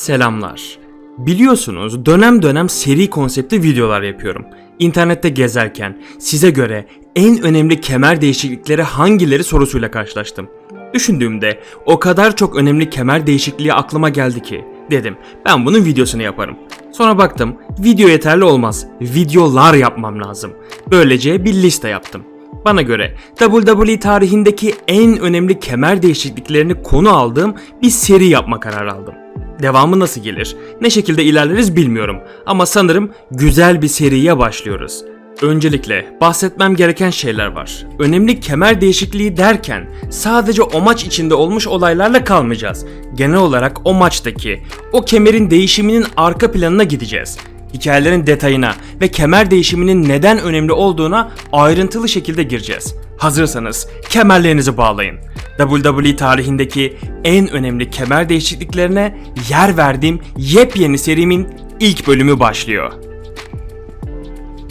Selamlar. Biliyorsunuz dönem dönem seri konseptli videolar yapıyorum. İnternette gezerken size göre en önemli kemer değişiklikleri hangileri sorusuyla karşılaştım. Düşündüğümde o kadar çok önemli kemer değişikliği aklıma geldi ki dedim ben bunun videosunu yaparım. Sonra baktım video yeterli olmaz. Videolar yapmam lazım. Böylece bir liste yaptım. Bana göre WWE tarihindeki en önemli kemer değişikliklerini konu aldığım bir seri yapma kararı aldım. Devamı nasıl gelir, ne şekilde ilerleriz bilmiyorum ama sanırım güzel bir seriye başlıyoruz. Öncelikle bahsetmem gereken şeyler var. Önemli kemer değişikliği derken sadece o maç içinde olmuş olaylarla kalmayacağız. Genel olarak o maçtaki o kemerin değişiminin arka planına gideceğiz hikayelerin detayına ve kemer değişiminin neden önemli olduğuna ayrıntılı şekilde gireceğiz. Hazırsanız kemerlerinizi bağlayın. WWE tarihindeki en önemli kemer değişikliklerine yer verdiğim yepyeni serimin ilk bölümü başlıyor.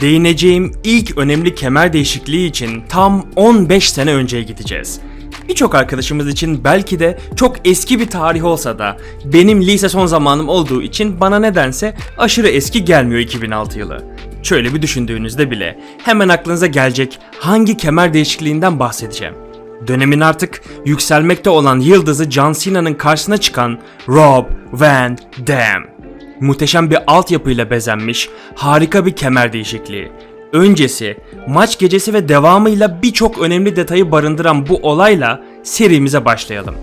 Değineceğim ilk önemli kemer değişikliği için tam 15 sene önceye gideceğiz. Birçok arkadaşımız için belki de çok eski bir tarih olsa da benim lise son zamanım olduğu için bana nedense aşırı eski gelmiyor 2006 yılı. Şöyle bir düşündüğünüzde bile hemen aklınıza gelecek hangi kemer değişikliğinden bahsedeceğim. Dönemin artık yükselmekte olan yıldızı John Cena'nın karşısına çıkan Rob Van Dam. Muhteşem bir altyapıyla bezenmiş harika bir kemer değişikliği öncesi, maç gecesi ve devamıyla birçok önemli detayı barındıran bu olayla serimize başlayalım.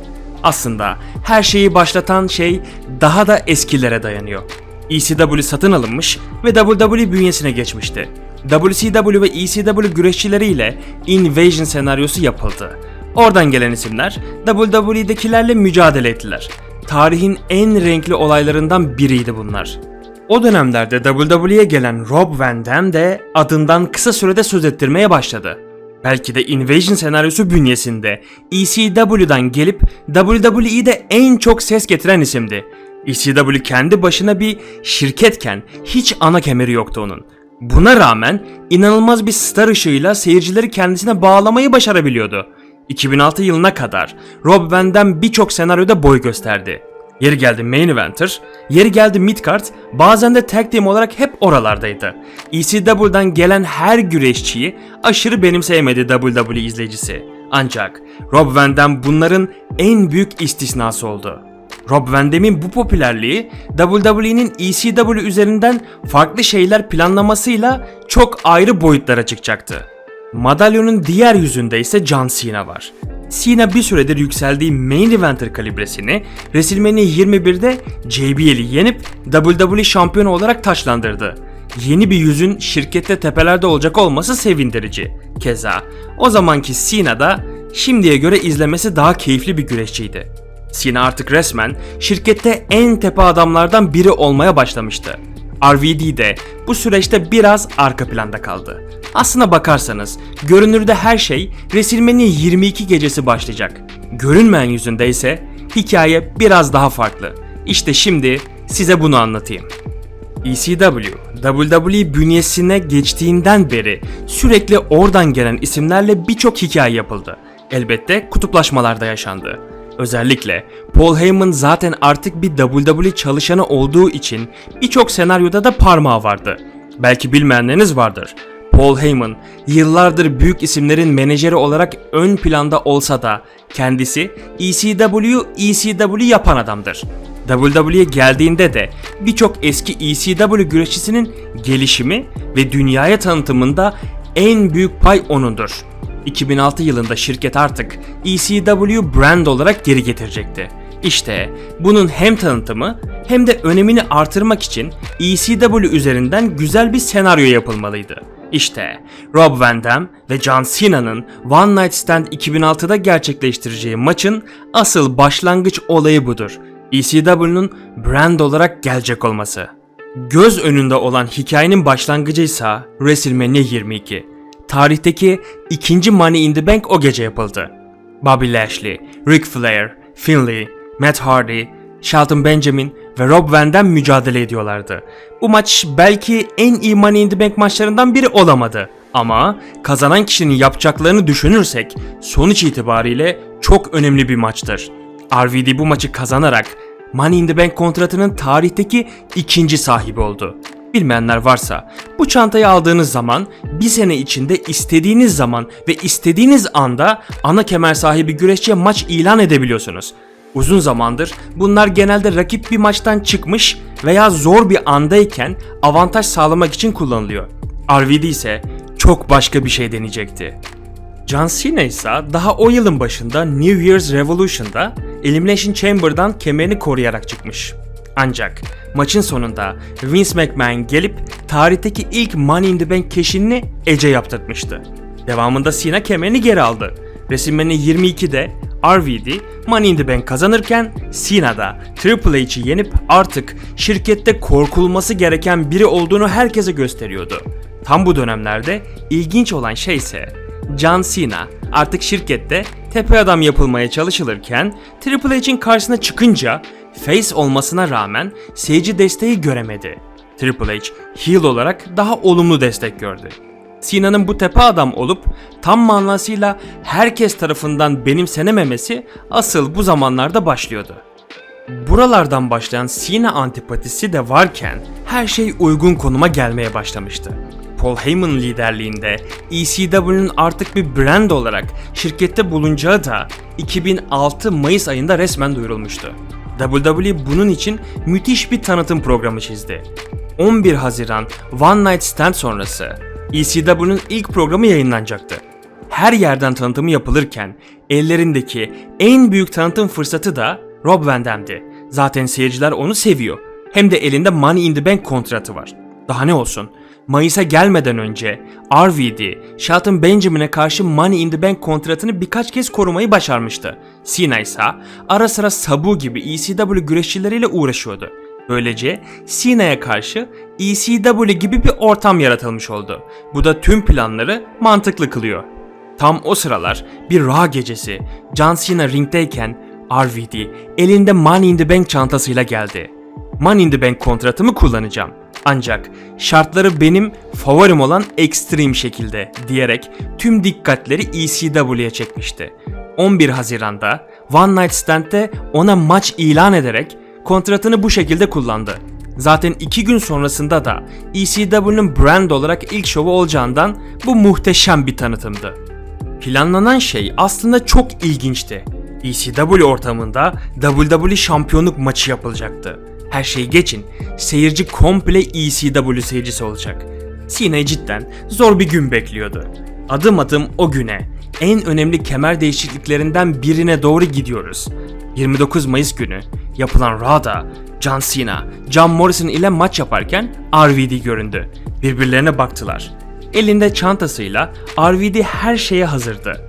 Aslında her şeyi başlatan şey daha da eskilere dayanıyor. ECW satın alınmış ve WWE bünyesine geçmişti. WCW ve ECW güreşçileriyle Invasion senaryosu yapıldı. Oradan gelen isimler WWE'dekilerle mücadele ettiler. Tarihin en renkli olaylarından biriydi bunlar. O dönemlerde WWE'ye gelen Rob Van Dam de adından kısa sürede söz ettirmeye başladı. Belki de Invasion senaryosu bünyesinde ECW'dan gelip WWE'de en çok ses getiren isimdi. ECW kendi başına bir şirketken hiç ana kemeri yoktu onun. Buna rağmen inanılmaz bir star ışığıyla seyircileri kendisine bağlamayı başarabiliyordu. 2006 yılına kadar Rob Van Dam birçok senaryoda boy gösterdi. Yeri geldi main eventer, yeri geldi midcard, bazen de tag team olarak hep oralardaydı. ECW'dan gelen her güreşçiyi aşırı benimseyemedi WWE izleyicisi. Ancak Rob Van Dam bunların en büyük istisnası oldu. Rob Van Dam'in bu popülerliği WWE'nin ECW üzerinden farklı şeyler planlamasıyla çok ayrı boyutlara çıkacaktı. Madalyonun diğer yüzünde ise John Cena var. Cena bir süredir yükseldiği main eventer kalibresini WrestleMania 21'de JBL'i yenip WWE şampiyonu olarak taçlandırdı. Yeni bir yüzün şirkette tepelerde olacak olması sevindirici. Keza o zamanki Cena da şimdiye göre izlemesi daha keyifli bir güreşçiydi. Cena artık resmen şirkette en tepe adamlardan biri olmaya başlamıştı. RVD de bu süreçte biraz arka planda kaldı. Aslına bakarsanız görünürde her şey WrestleMania 22 gecesi başlayacak. Görünmeyen yüzünde ise hikaye biraz daha farklı. İşte şimdi size bunu anlatayım. ECW, WWE bünyesine geçtiğinden beri sürekli oradan gelen isimlerle birçok hikaye yapıldı. Elbette kutuplaşmalar da yaşandı. Özellikle Paul Heyman zaten artık bir WWE çalışanı olduğu için birçok senaryoda da parmağı vardı. Belki bilmeyenleriniz vardır. Paul Heyman yıllardır büyük isimlerin menajeri olarak ön planda olsa da kendisi ECW ECW yapan adamdır. WWE'ye geldiğinde de birçok eski ECW güreşçisinin gelişimi ve dünyaya tanıtımında en büyük pay onundur. 2006 yılında şirket artık ECW brand olarak geri getirecekti. İşte bunun hem tanıtımı hem de önemini artırmak için ECW üzerinden güzel bir senaryo yapılmalıydı. İşte Rob Van Dam ve John Cena'nın One Night Stand 2006'da gerçekleştireceği maçın asıl başlangıç olayı budur. ECW'nun brand olarak gelecek olması. Göz önünde olan hikayenin başlangıcı ise WrestleMania 22. Tarihteki ikinci Money in the Bank o gece yapıldı. Bobby Lashley, Ric Flair, Finlay, Matt Hardy, Shelton Benjamin ve Rob Van Dam mücadele ediyorlardı. Bu maç belki en iyi Money in the Bank maçlarından biri olamadı. Ama kazanan kişinin yapacaklarını düşünürsek sonuç itibariyle çok önemli bir maçtır. RVD bu maçı kazanarak Money in the Bank kontratının tarihteki ikinci sahibi oldu. Bilmeyenler varsa bu çantayı aldığınız zaman bir sene içinde istediğiniz zaman ve istediğiniz anda ana kemer sahibi güreşçiye maç ilan edebiliyorsunuz. Uzun zamandır bunlar genelde rakip bir maçtan çıkmış veya zor bir andayken avantaj sağlamak için kullanılıyor. RVD ise çok başka bir şey deneyecekti. John Cena ise daha o yılın başında New Year's Revolution'da Elimination Chamber'dan kemerini koruyarak çıkmış. Ancak maçın sonunda Vince McMahon gelip tarihteki ilk Money in the Bank keşinini Edge'e yaptırtmıştı. Devamında Cena kemerini geri aldı. WrestleMania 22'de RVD Money in the Bank kazanırken Cena da Triple H'i yenip artık şirkette korkulması gereken biri olduğunu herkese gösteriyordu. Tam bu dönemlerde ilginç olan şey ise John Cena artık şirkette tepe adam yapılmaya çalışılırken Triple H'in karşısına çıkınca face olmasına rağmen seyirci desteği göremedi. Triple H heel olarak daha olumlu destek gördü. Cena'nın bu tepe adam olup tam manasıyla herkes tarafından benimsenememesi asıl bu zamanlarda başlıyordu. Buralardan başlayan Cena antipatisi de varken her şey uygun konuma gelmeye başlamıştı. Paul Heyman liderliğinde ECW'nun artık bir brand olarak şirkette bulunacağı da 2006 Mayıs ayında resmen duyurulmuştu. WWE bunun için müthiş bir tanıtım programı çizdi. 11 Haziran One Night Stand sonrası ECW'nun ilk programı yayınlanacaktı. Her yerden tanıtımı yapılırken ellerindeki en büyük tanıtım fırsatı da Rob Van Dam'di. Zaten seyirciler onu seviyor. Hem de elinde Money in the Bank kontratı var. Daha ne olsun? Mayıs'a gelmeden önce RVD, Shelton Benjamin'e karşı Money in the Bank kontratını birkaç kez korumayı başarmıştı. Cena ise ara sıra Sabu gibi ECW güreşçileriyle uğraşıyordu. Böylece Cena'ya karşı ECW gibi bir ortam yaratılmış oldu. Bu da tüm planları mantıklı kılıyor. Tam o sıralar bir Raw gecesi John Cena ringdeyken RVD elinde Money in the Bank çantasıyla geldi. Money in the Bank kontratımı kullanacağım. Ancak şartları benim favorim olan Extreme şekilde diyerek tüm dikkatleri ECW'ye çekmişti. 11 Haziran'da One Night Stand'de ona maç ilan ederek kontratını bu şekilde kullandı. Zaten iki gün sonrasında da ECW'nun brand olarak ilk şovu olacağından bu muhteşem bir tanıtımdı. Planlanan şey aslında çok ilginçti. ECW ortamında WWE şampiyonluk maçı yapılacaktı. Her şeyi geçin, seyirci komple ECW seyircisi olacak. Cena cidden zor bir gün bekliyordu. Adım adım o güne, en önemli kemer değişikliklerinden birine doğru gidiyoruz. 29 Mayıs günü yapılan Raw'da John Cena, John Morrison ile maç yaparken RVD göründü. Birbirlerine baktılar. Elinde çantasıyla RVD her şeye hazırdı.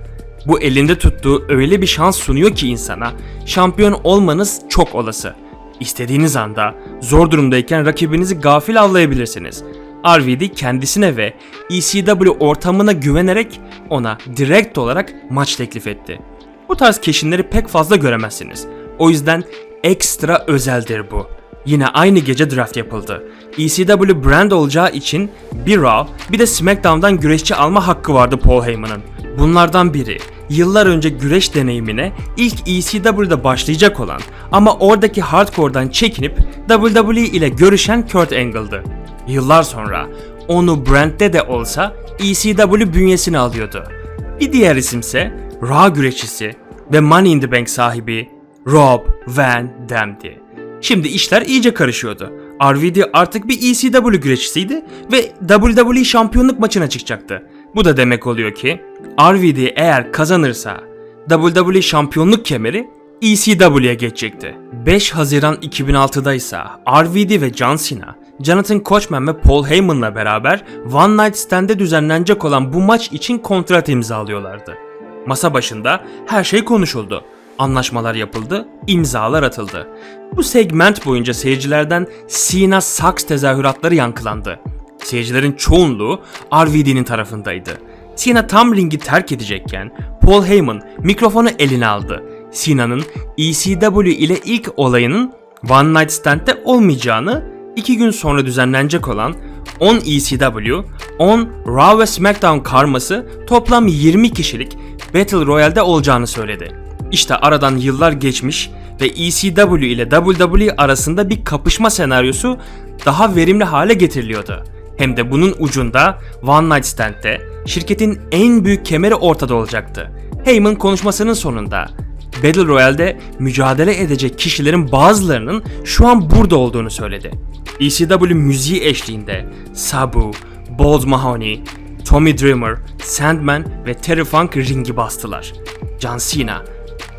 Bu elinde tuttuğu öyle bir şans sunuyor ki insana, şampiyon olmanız çok olası. İstediğiniz anda zor durumdayken rakibinizi gafil avlayabilirsiniz. RVD kendisine ve ECW ortamına güvenerek ona direkt olarak maç teklif etti. Bu tarz keşinleri pek fazla göremezsiniz. O yüzden ekstra özeldir bu. Yine aynı gece draft yapıldı. ECW brand olacağı için bir Raw bir de SmackDown'dan güreşçi alma hakkı vardı Paul Heyman'ın. Bunlardan biri yıllar önce güreş deneyimine ilk ECW'da başlayacak olan ama oradaki hardcore'dan çekinip WWE ile görüşen Kurt Angle'dı. Yıllar sonra onu brandde de olsa ECW bünyesine alıyordu. Bir diğer isimse Raw güreşçisi ve Money in the Bank sahibi Rob Van Dam'di. Şimdi işler iyice karışıyordu. RVD artık bir ECW güreşçisiydi ve WWE şampiyonluk maçına çıkacaktı. Bu da demek oluyor ki RVD eğer kazanırsa WWE şampiyonluk kemeri ECW'ye geçecekti. 5 Haziran 2006'da ise RVD ve John Cena, Jonathan Coachman ve Paul Heyman'la beraber One Night Stand'de düzenlenecek olan bu maç için kontrat imzalıyorlardı. Masa başında her şey konuşuldu. Anlaşmalar yapıldı, imzalar atıldı. Bu segment boyunca seyircilerden Cena Sucks tezahüratları yankılandı. Seyircilerin çoğunluğu RVD'nin tarafındaydı. Cena tam ringi terk edecekken Paul Heyman mikrofonu eline aldı. Cena'nın ECW ile ilk olayının One Night Stand'de olmayacağını, iki gün sonra düzenlenecek olan 10 ECW, 10 Raw ve SmackDown karması toplam 20 kişilik Battle Royale'de olacağını söyledi. İşte aradan yıllar geçmiş ve ECW ile WWE arasında bir kapışma senaryosu daha verimli hale getiriliyordu. Hem de bunun ucunda One Night Stand'de şirketin en büyük kemeri ortada olacaktı. Heyman konuşmasının sonunda Battle Royale'de mücadele edecek kişilerin bazılarının şu an burada olduğunu söyledi. ECW müziği eşliğinde Sabu, Bold Mahoney, Tommy Dreamer, Sandman ve Terry Funk ringi bastılar. John Cena,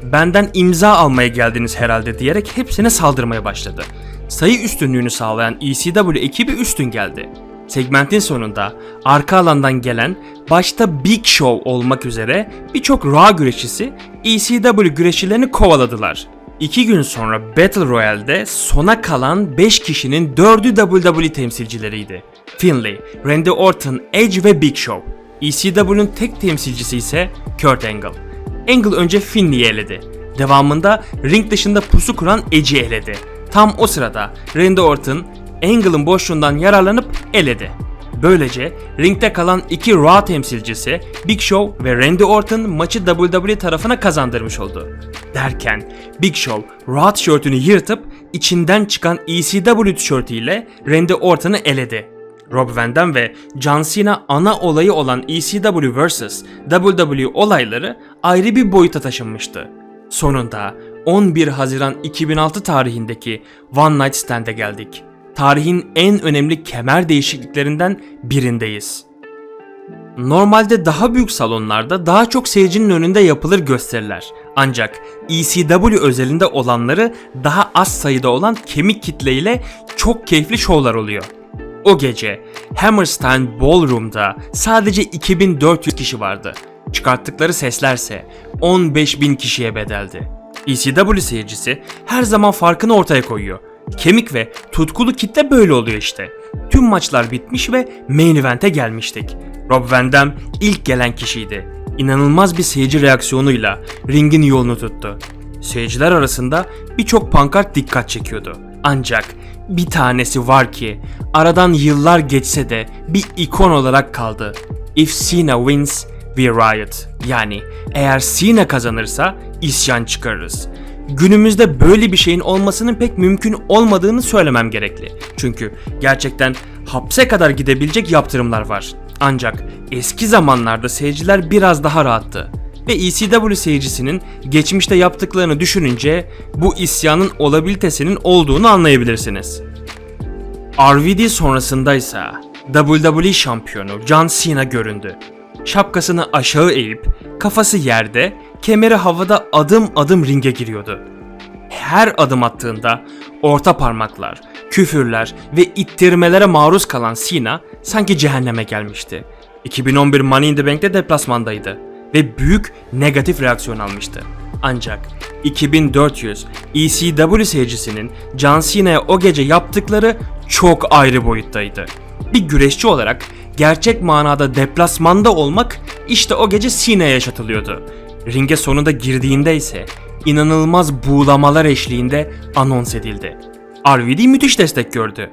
benden imza almaya geldiniz herhalde diyerek hepsine saldırmaya başladı. Sayı üstünlüğünü sağlayan ECW ekibi üstün geldi. Segmentin sonunda arka alandan gelen başta Big Show olmak üzere birçok Raw güreşçisi ECW güreşçilerini kovaladılar. İki gün sonra Battle Royale'de sona kalan 5 kişinin 4'ü WWE temsilcileriydi. Finlay, Randy Orton, Edge ve Big Show. ECW'nun tek temsilcisi ise Kurt Angle. Angle önce Finlay'i eledi. Devamında ring dışında pusu kuran Edge'i eledi. Tam o sırada Randy Orton, Angle'ın boşluğundan yararlanıp eledi. Böylece ringde kalan iki Raw temsilcisi Big Show ve Randy Orton maçı WWE tarafına kazandırmış oldu. Derken Big Show Raw tişörtünü yırtıp içinden çıkan ECW tişörtüyle Randy Orton'u eledi. Rob Van Dam ve John Cena ana olayı olan ECW vs. WWE olayları ayrı bir boyuta taşınmıştı. Sonunda 11 Haziran 2006 tarihindeki One Night Stand'e geldik. Tarihin en önemli kemer değişikliklerinden birindeyiz. Normalde daha büyük salonlarda daha çok seyircinin önünde yapılır gösteriler. Ancak ECW özelinde olanları daha az sayıda olan kemik kitle ile çok keyifli şovlar oluyor. O gece Hammerstein Ballroom'da sadece 2400 kişi vardı. Çıkarttıkları seslerse 15.000 kişiye bedeldi. ECW seyircisi her zaman farkını ortaya koyuyor. Kemik ve tutkulu kitle böyle oluyor işte. Tüm maçlar bitmiş ve main event'e gelmiştik. Rob Van Dam ilk gelen kişiydi. İnanılmaz bir seyirci reaksiyonuyla ringin yolunu tuttu. Seyirciler arasında birçok pankart dikkat çekiyordu. Ancak bir tanesi var ki aradan yıllar geçse de bir ikon olarak kaldı. If Cena wins, we riot. Yani eğer Cena kazanırsa isyan çıkarırız. Günümüzde böyle bir şeyin olmasının pek mümkün olmadığını söylemem gerekli. Çünkü gerçekten hapse kadar gidebilecek yaptırımlar var. Ancak eski zamanlarda seyirciler biraz daha rahattı. Ve ECW seyircisinin geçmişte yaptıklarını düşününce bu isyanın olabilitesinin olduğunu anlayabilirsiniz. RVD sonrasındaysa WWE şampiyonu John Cena göründü. Şapkasını aşağı eğip kafası yerde, kemeri havada adım adım ringe giriyordu. Her adım attığında orta parmaklar, küfürler ve ittirmelere maruz kalan Cena sanki cehenneme gelmişti. 2011 Money in the Bank'te deplasmandaydı ve büyük negatif reaksiyon almıştı. Ancak 2400 ECW seyircisinin John Cena'ya o gece yaptıkları çok ayrı boyuttaydı. Bir güreşçi olarak gerçek manada deplasmanda olmak işte o gece Cena'ya yaşatılıyordu. Ringe sonunda girdiğinde ise inanılmaz buğulamalar eşliğinde anons edildi. RVD müthiş destek gördü.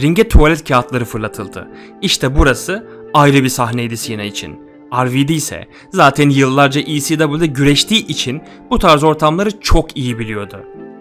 Ringe tuvalet kağıtları fırlatıldı. İşte burası ayrı bir sahneydi Cena için. RVD ise zaten yıllarca ECW'de güreştiği için bu tarz ortamları çok iyi biliyordu.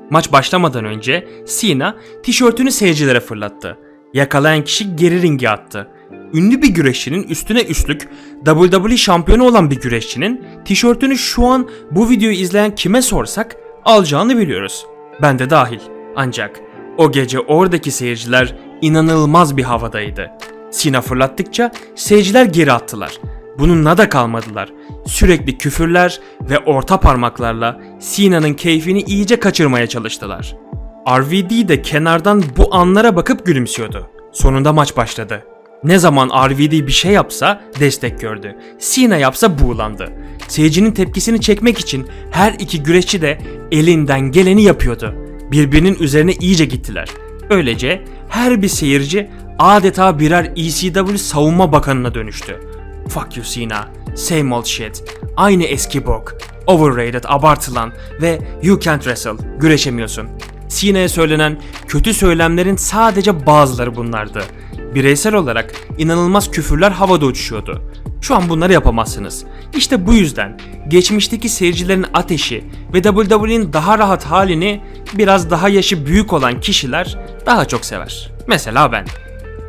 Maç başlamadan önce Cena tişörtünü seyircilere fırlattı. Yakalayan kişi geri ringe attı. Ünlü bir güreşçinin üstüne üstlük WWE şampiyonu olan bir güreşçinin tişörtünü şu an bu videoyu izleyen kime sorsak alacağını biliyoruz. Ben de dahil. Ancak o gece oradaki seyirciler inanılmaz bir havadaydı. Cena fırlattıkça seyirciler geri attılar. Bununla da kalmadılar. Sürekli küfürler ve orta parmaklarla Cena'nın keyfini iyice kaçırmaya çalıştılar. RVD de kenardan bu anlara bakıp gülümsüyordu. Sonunda maç başladı. Ne zaman RVD bir şey yapsa destek gördü. Cena yapsa buğulandı. Seyircinin tepkisini çekmek için her iki güreşçi de elinden geleni yapıyordu. Birbirinin üzerine iyice gittiler. Böylece her bir seyirci adeta birer ECW savunma bakanına dönüştü. Fuck you Cena, same old shit, aynı eski bok, overrated, abartılan ve you can't wrestle, güreşemiyorsun. Cena'ya söylenen kötü söylemlerin sadece bazıları bunlardı. Bireysel olarak inanılmaz küfürler havada uçuşuyordu. Şu an bunları yapamazsınız. İşte bu yüzden geçmişteki seyircilerin ateşi ve WWE'nin daha rahat halini biraz daha yaşı büyük olan kişiler daha çok sever. Mesela ben.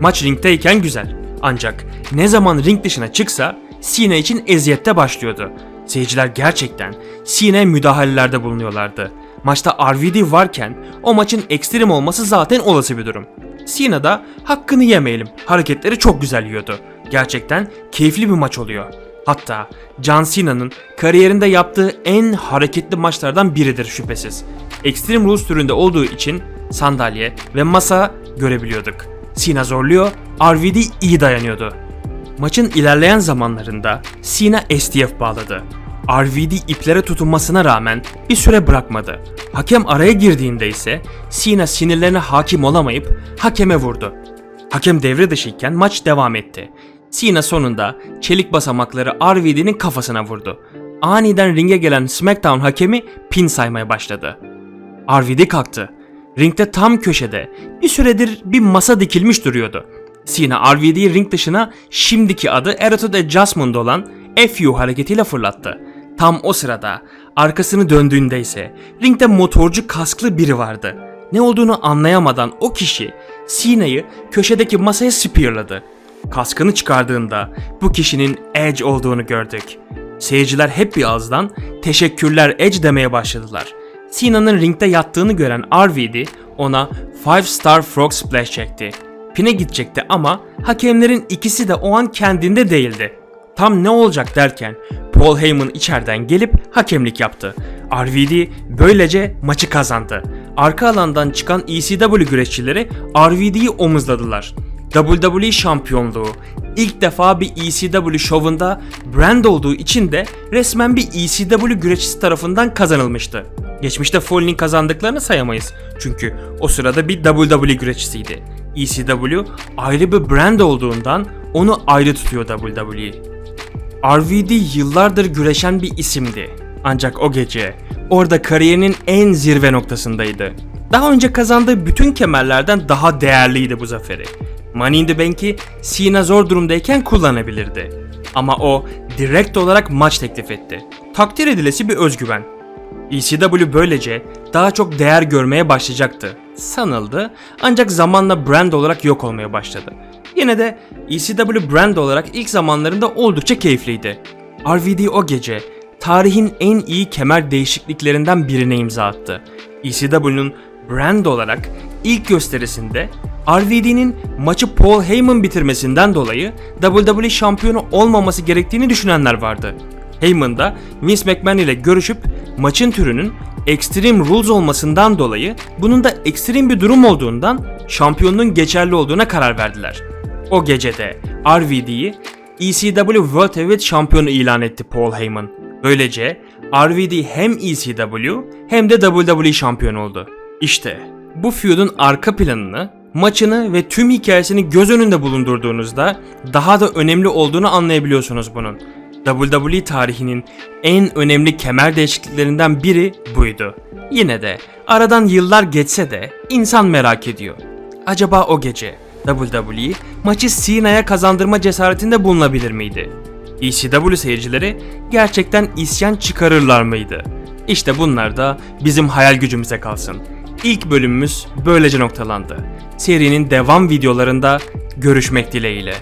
Maç ringdeyken güzel. Ancak ne zaman ring dışına çıksa Cena için eziyette başlıyordu. Seyirciler gerçekten Cena müdahalelerde bulunuyorlardı. Maçta RVD varken o maçın ekstrem olması zaten olası bir durum. Cena da hakkını yemeyelim. Hareketleri çok güzel yiyordu. Gerçekten keyifli bir maç oluyor. Hatta John Cena'nın kariyerinde yaptığı en hareketli maçlardan biridir şüphesiz. Extreme Rules türünde olduğu için sandalye ve masa görebiliyorduk. Cena zorluyor, RVD iyi dayanıyordu. Maçın ilerleyen zamanlarında Cena STF bağladı. RVD iplere tutunmasına rağmen bir süre bırakmadı. Hakem araya girdiğinde ise Cena sinirlerine hakim olamayıp hakeme vurdu. Hakem devre dışıyken maç devam etti. Cena sonunda çelik basamakları RVD'nin kafasına vurdu. Aniden ringe gelen SmackDown hakemi pin saymaya başladı. RVD kalktı. Ringde tam köşede bir süredir bir masa dikilmiş duruyordu. Cena RVD'yi ring dışına şimdiki adı Attitude Adjustment olan FU hareketiyle fırlattı. Tam o sırada arkasını döndüğünde ise ringde motorcu kasklı biri vardı. Ne olduğunu anlayamadan o kişi Cena'yı köşedeki masaya spearladı. Kaskını çıkardığında bu kişinin Edge olduğunu gördük. Seyirciler hep bir ağızdan teşekkürler Edge demeye başladılar. Cena'nın ringde yattığını gören RVD ona 5 Star Frog Splash çekti. Pine gidecekti ama hakemlerin ikisi de o an kendinde değildi. Tam ne olacak derken Paul Heyman içeriden gelip hakemlik yaptı. RVD böylece maçı kazandı. Arka alandan çıkan ECW güreşçileri RVD'yi omuzladılar. WWE şampiyonluğu ilk defa bir ECW şovunda brand olduğu için de resmen bir ECW güreşçisi tarafından kazanılmıştı. Geçmişte Foley'nin kazandıklarını sayamayız. Çünkü o sırada bir WWE güreşçisiydi. ECW ayrı bir brand olduğundan onu ayrı tutuyor WWE. RVD yıllardır güreşen bir isimdi. Ancak o gece orada kariyerinin en zirve noktasındaydı. Daha önce kazandığı bütün kemerlerden daha değerliydi bu zaferi. Money in the Bank'i Cena zor durumdayken kullanabilirdi. Ama o direkt olarak maç teklif etti. Takdir edilesi bir özgüven. ECW böylece daha çok değer görmeye başlayacaktı. Sanıldı ancak zamanla brand olarak yok olmaya başladı. Yine de ECW brand olarak ilk zamanlarında oldukça keyifliydi. RVD o gece tarihin en iyi kemer değişikliklerinden birine imza attı. ECW'nun brand olarak ilk gösterisinde RVD'nin maçı Paul Heyman bitirmesinden dolayı WWE şampiyonu olmaması gerektiğini düşünenler vardı. Heyman da Vince McMahon ile görüşüp maçın türünün Extreme Rules olmasından dolayı bunun da ekstrem bir durum olduğundan şampiyonluğun geçerli olduğuna karar verdiler. O gecede RVD'yi ECW World Heavyweight şampiyonu ilan etti Paul Heyman. Böylece RVD hem ECW hem de WWE şampiyonu oldu. İşte bu feud'un arka planını, maçını ve tüm hikayesini göz önünde bulundurduğunuzda daha da önemli olduğunu anlayabiliyorsunuz bunun. WWE tarihinin en önemli kemer değişikliklerinden biri buydu. Yine de aradan yıllar geçse de insan merak ediyor. Acaba o gece WWE maçı Cena'ya kazandırma cesaretinde bulunabilir miydi? ECW seyircileri gerçekten isyan çıkarırlar mıydı? İşte bunlar da bizim hayal gücümüze kalsın. İlk bölümümüz böylece noktalandı. Serinin devam videolarında görüşmek dileğiyle.